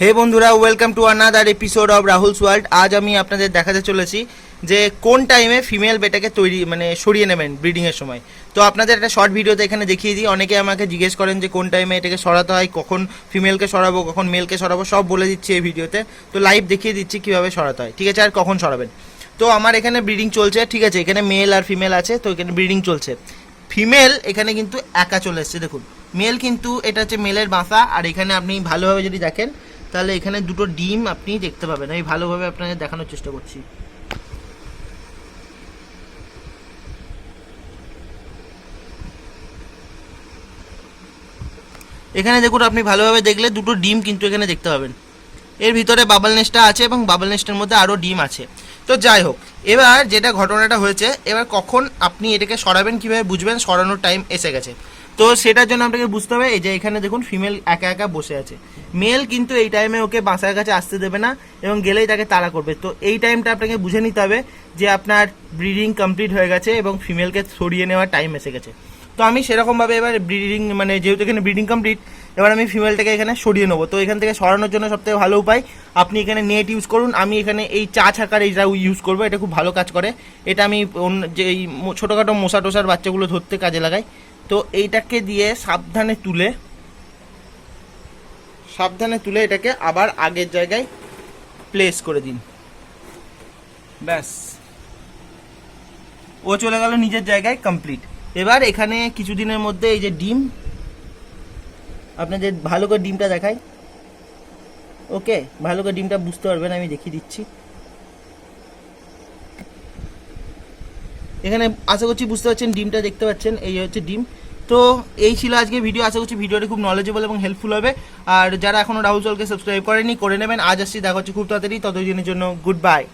হে বন্ধুরা welcome to another episode of Rahul's world আজ আমি আপনাদের দেখাতে চলেছি যে কোন টাইমে ফিমেল বেটাকে তৈরি মানে সরিয়ে নেবেন ব্রিডিংয়ের সময়। তো আপনাদের একটা শর্ট ভিডিওতে এখানে দেখিয়ে দিই। অনেকে আমাকে জিজ্ঞেস করেন যে কোন টাইমে এটাকে সরাতে হয়, কখন ফিমেলকে সরাবো, কখন মেলকে সরাবো, সব বলে দিচ্ছি এই ভিডিওতে তো। লাইভ দেখিয়ে দিচ্ছি কীভাবে সরাতে হয়। ঠিক আছে, আর কখন সরাবেন। তো আমার এখানে ব্রিডিং চলছে, ঠিক আছে, এখানে মেল আর ফিমেল আছে, তো এখানে ব্রিডিং চলছে। ফিমেল এখানে কিন্তু একা চলে এসছে, দেখুন। মেল কিন্তু এটা হচ্ছে মেলের বাসা, আর এখানে আপনি ভালোভাবে যদি দেখেন তাহলে এখানে দুটো ডিম আপনি দেখতে পাবেন। আমি ভালোভাবে আপনাদের দেখানোর চেষ্টা করছি। এখানে দেখুন, আপনি ভালোভাবে দেখলে দুটো ডিম কিন্তু এখানে দেখতে পাবেন। এর ভিতরে বাবল নেস্টটা আছে এবং বাবল নেস্টের মধ্যে আরও ডিম আছে। তো যাই হোক, এবার যেটা ঘটনাটা হয়েছে, এবার কখন আপনি এটাকে সরাবেন, কীভাবে বুঝবেন, সরানোর টাইম এসে গেছে। তো সেটার জন্য আপনাকে বুঝতে হবে, এই যে এখানে দেখুন ফিমেল একা একা বসে আছে। মেল কিন্তু এই টাইমে ওকে বাসার কাছে আসতে দেবে না এবং গেলেই তাকে তাড়া করবে। তো এই টাইমটা আপনাকে বুঝে নিতে হবে যে আপনার ব্রিডিং কমপ্লিট হয়ে গেছে এবং ফিমেলকে সরিয়ে নেওয়ার টাইম এসে গেছে। তো আমি সেরকমভাবে এবার ব্রিডিং মানে যেহেতু এখানে ব্রিডিং কমপ্লিট এবার আমি ফিমেলটাকে এখানে সরিয়ে নেব। তো এখান থেকে সরানোর জন্য সবথেকে ভালো উপায়, আপনি এখানে নেট ইউজ করুন। আমি এখানে এই চা ছাকার এইটা ইউজ করব, এটা খুব ভালো কাজ করে। এটা আমি যে এই ছোটোখাটো মশা টশার বাচ্চাগুলো ধরতে কাজে লাগাই। তো এইটাকে দিয়ে সাবধানে তুলে সাবধানে তুলে এটাকে আবার আগের জায়গায় প্লেস করে দিন। ব্যাস। ও চলে গেল নিজের জায়গায় কমপ্লিট এবার এখানে কিছুদিনের মধ্যে এই যে ডিম আপনাদের ভালো করে ডিমটা দেখাই। ওকে, ভালো করে ডিমটা বুঝতে পারবেন, আমি দেখিয়ে দিচ্ছি। এখানে আশা করছি বুঝতে পারছেন, ডিমটা দেখতে পাচ্ছেন, এই হচ্ছে ডিম। তো এই ছিল আজকে ভিডিও আশা করছি ভিডিওটি খুব নলেজেবল এবং হেল্পফুল হবে। আর যারা এখনও রাহুল চলকে সাবস্ক্রাইব করেনি, করে নেবেন। আজ আসছি, দেখা হচ্ছে খুব তাড়াতাড়ি। ততদিনের জন্য গুড বাই